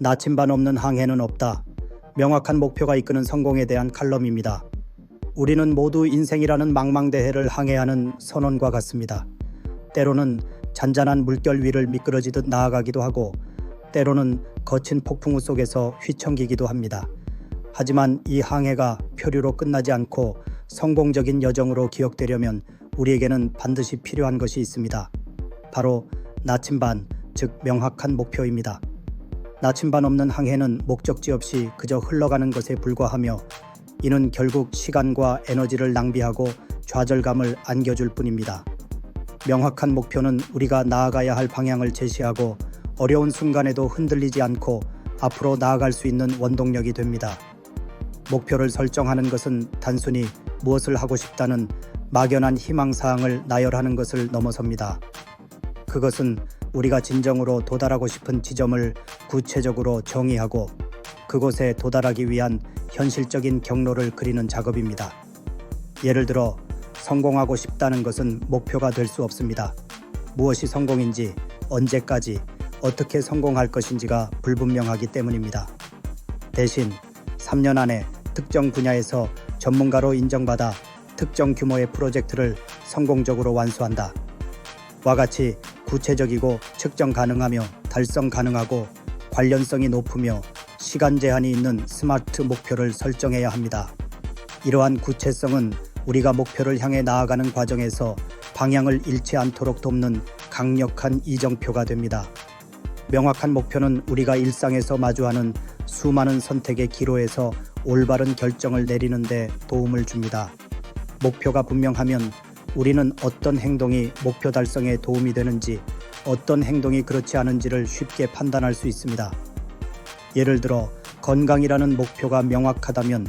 나침반 없는 항해는 없다. 명확한 목표가 이끄는 성공에 대한 칼럼입니다. 우리는 모두 인생이라는 망망대해를 항해하는 선원과 같습니다. 때로는 잔잔한 물결 위를 미끄러지듯 나아가기도 하고 때로는 거친 폭풍우 속에서 휘청기기도 합니다. 하지만 이 항해가 표류로 끝나지 않고 성공적인 여정으로 기억되려면 우리에게는 반드시 필요한 것이 있습니다. 바로 나침반, 즉 명확한 목표입니다. 나침반 없는 항해는 목적지 없이 그저 흘러가는 것에 불과하며 이는 결국 시간과 에너지를 낭비하고 좌절감을 안겨줄 뿐입니다. 명확한 목표는 우리가 나아가야 할 방향을 제시하고 어려운 순간에도 흔들리지 않고 앞으로 나아갈 수 있는 원동력이 됩니다. 목표를 설정하는 것은 단순히 무엇을 하고 싶다는 막연한 희망사항을 나열하는 것을 넘어섭니다. 그것은 우리가 진정으로 도달하고 싶은 지점을 구체적으로 정의하고 그곳에 도달하기 위한 현실적인 경로를 그리는 작업입니다. 예를 들어 성공하고 싶다는 것은 목표가 될 수 없습니다. 무엇이 성공인지 언제까지 어떻게 성공할 것인지가 불분명하기 때문입니다. 대신 3년 안에 특정 분야에서 전문가로 인정받아 특정 규모의 프로젝트를 성공적으로 완수한다. 와 같이 구체적이고 측정 가능하며 달성 가능하고 관련성이 높으며 시간 제한이 있는 스마트 목표를 설정해야 합니다. 이러한 구체성은 우리가 목표를 향해 나아가는 과정에서 방향을 잃지 않도록 돕는 강력한 이정표가 됩니다. 명확한 목표는 우리가 일상에서 마주하는 수많은 선택의 기로에서 올바른 결정을 내리는데 도움을 줍니다. 목표가 분명하면 우리는 어떤 행동이 목표 달성에 도움이 되는지 어떤 행동이 그렇지 않은지를 쉽게 판단할 수 있습니다. 예를 들어 건강이라는 목표가 명확하다면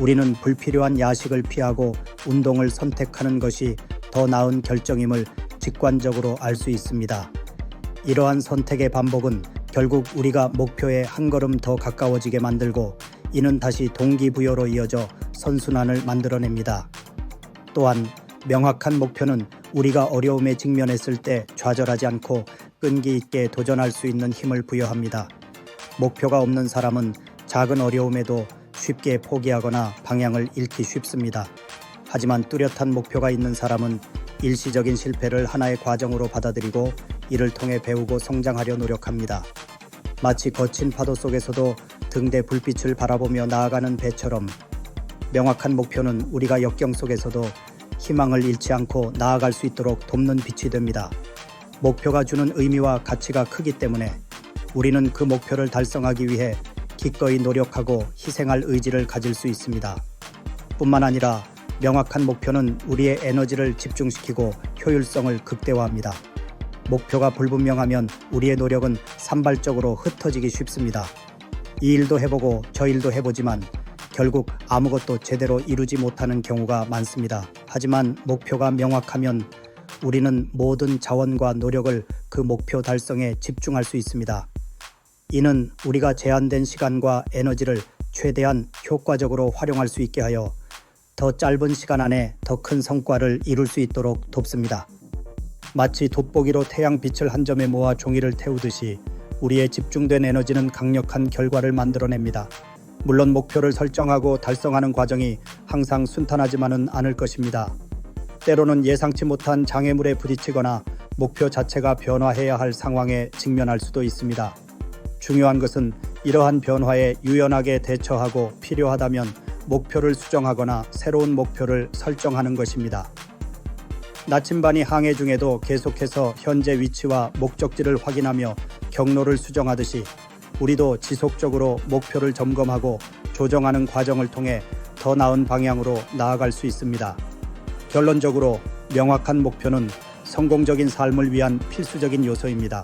우리는 불필요한 야식을 피하고 운동을 선택하는 것이 더 나은 결정임을 직관적으로 알 수 있습니다. 이러한 선택의 반복은 결국 우리가 목표에 한 걸음 더 가까워지게 만들고 이는 다시 동기부여로 이어져 선순환을 만들어냅니다. 또한 명확한 목표는 우리가 어려움에 직면했을 때 좌절하지 않고 끈기 있게 도전할 수 있는 힘을 부여합니다. 목표가 없는 사람은 작은 어려움에도 쉽게 포기하거나 방향을 잃기 쉽습니다. 하지만 뚜렷한 목표가 있는 사람은 일시적인 실패를 하나의 과정으로 받아들이고 이를 통해 배우고 성장하려 노력합니다. 마치 거친 파도 속에서도 등대 불빛을 바라보며 나아가는 배처럼 명확한 목표는 우리가 역경 속에서도 희망을 잃지 않고 나아갈 수 있도록 돕는 빛이 됩니다. 목표가 주는 의미와 가치가 크기 때문에 우리는 그 목표를 달성하기 위해 기꺼이 노력하고 희생할 의지를 가질 수 있습니다. 뿐만 아니라 명확한 목표는 우리의 에너지를 집중시키고 효율성을 극대화합니다. 목표가 불분명하면 우리의 노력은 산발적으로 흩어지기 쉽습니다. 이 일도 해보고 저 일도 해보지만 결국 아무것도 제대로 이루지 못하는 경우가 많습니다. 하지만 목표가 명확하면 우리는 모든 자원과 노력을 그 목표 달성에 집중할 수 있습니다. 이는 우리가 제한된 시간과 에너지를 최대한 효과적으로 활용할 수 있게 하여 더 짧은 시간 안에 더 큰 성과를 이룰 수 있도록 돕습니다. 마치 돋보기로 태양빛을 한 점에 모아 종이를 태우듯이 우리의 집중된 에너지는 강력한 결과를 만들어냅니다. 물론 목표를 설정하고 달성하는 과정이 항상 순탄하지만은 않을 것입니다. 때로는 예상치 못한 장애물에 부딪히거나 목표 자체가 변화해야 할 상황에 직면할 수도 있습니다. 중요한 것은 이러한 변화에 유연하게 대처하고 필요하다면 목표를 수정하거나 새로운 목표를 설정하는 것입니다. 나침반이 항해 중에도 계속해서 현재 위치와 목적지를 확인하며 경로를 수정하듯이 우리도 지속적으로 목표를 점검하고 조정하는 과정을 통해 더 나은 방향으로 나아갈 수 있습니다. 결론적으로 명확한 목표는 성공적인 삶을 위한 필수적인 요소입니다.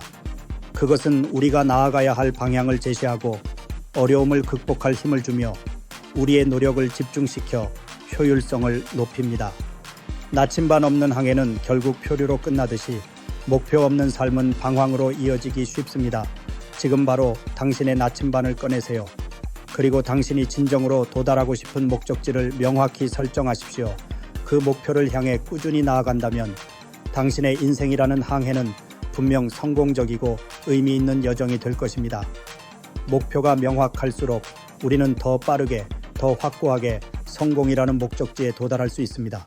그것은 우리가 나아가야 할 방향을 제시하고 어려움을 극복할 힘을 주며 우리의 노력을 집중시켜 효율성을 높입니다. 나침반 없는 항해는 결국 표류로 끝나듯이 목표 없는 삶은 방황으로 이어지기 쉽습니다. 지금 바로 당신의 나침반을 꺼내세요. 그리고 당신이 진정으로 도달하고 싶은 목적지를 명확히 설정하십시오. 그 목표를 향해 꾸준히 나아간다면 당신의 인생이라는 항해는 분명 성공적이고 의미 있는 여정이 될 것입니다. 목표가 명확할수록 우리는 더 빠르게, 더 확고하게 성공이라는 목적지에 도달할 수 있습니다.